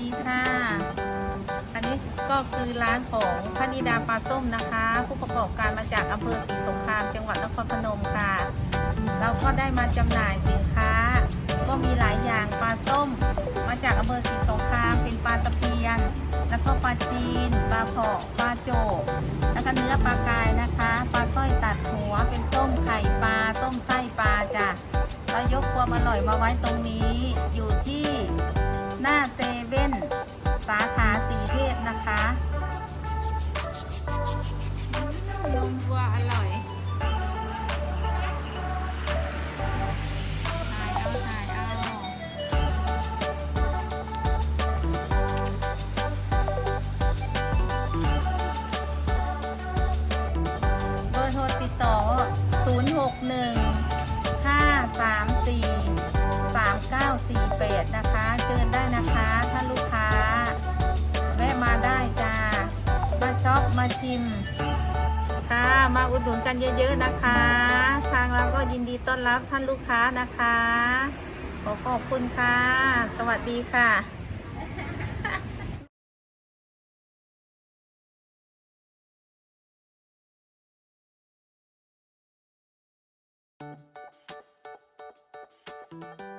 ดีค่ะ อันนี้ก็คือร้านของพนิดาปลาส้มนะคะ ผู้ประกอบการมาจากอำเภอศรีสงครามจังหวัดนครพนมค่ะ เราก็ได้มาจำหน่ายสินค้า ก็มีหลายอย่างปลาส้ม มาจากอำเภอศรีสงครามเป็นปลาตะเพียน แล้วก็ปลาจีนปลาเผาะปลาโจกแล้วก็เนื้อปลากายนะคะปลาสร้อยตัดหัวเป็นส้มไข่ปลาส้มไส้ปลาจ้ะแล้วยกความอร่อยมาไว้ตรงนี้อยู่ที่หน้า วัวอร่อยถ่ายเอาถ่ายเอาเบอร์โทรติดต่อ 061 534 3948 นะคะ เชิญได้นะคะท่านลูกค้า แวะมาได้จ้า มาช็อปมาชิม ค่ะ มาอุดหนุนกันเยอะ ๆนะคะ ทางเราก็ยินดีต้อนรับท่านลูกค้านะคะ ขอขอบคุณค่ะ สวัสดีค่ะ Thank